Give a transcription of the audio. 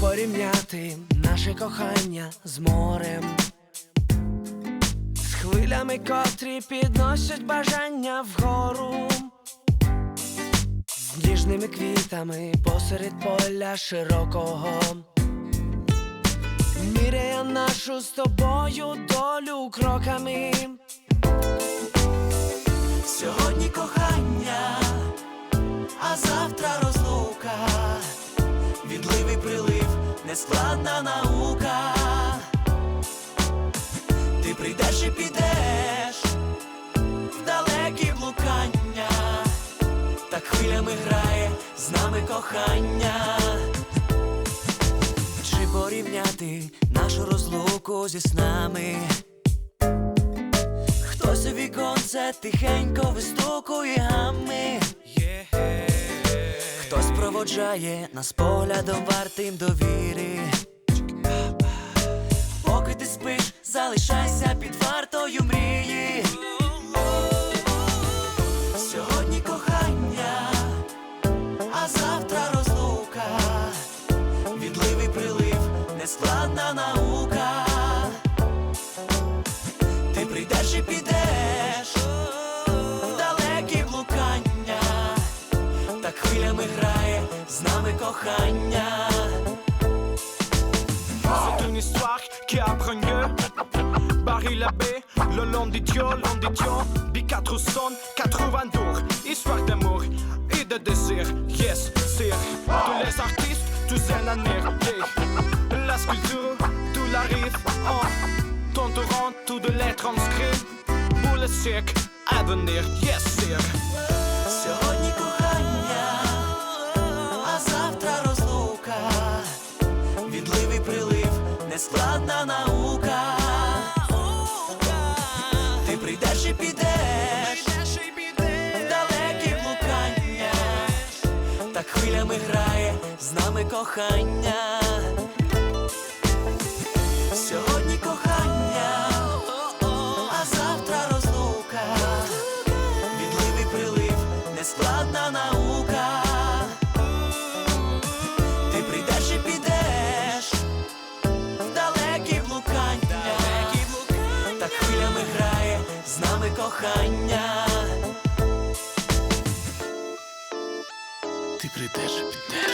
порівняти наше кохання з морем, з хвилями, котрі підносять бажання вгору, з ніжними квітами посеред поля широкого. Міряє нашу з тобою долю кроками. Нескладна наука. Ти прийдеш і підеш в далекі блукання, так хвилями грає з нами кохання. Чи порівняти нашу розлуку зі снами? Хтось у віконце тихенько вистукує гами. Хтось проводжає нас поглядом вартим довіри. Поки ти спиш, залишайся під вартою мрії. Сьогодні кохання, а завтра розлука. Відлив і прилив, нескладна наука. Ти прийдеш і підеш грає з нами кохання. C'est une histoire qui apprend lieu Barry l'abbé, le long des dieux, long des dieux B4 sonne, 80 tours Histoire d'amour et de désir Yes, c'est tous les artistes, tous un année yeah. La sculpture, tout l'arrive en Ton torrent, tout de les transcrits Pour le cirque à venir Yes, sir Сьогодні кохання, Нескладна наука. Ти прийдеш і підеш в далекі блукання, так хвилями грає з нами кохання. Кохання. Ти прийдеш і підеш.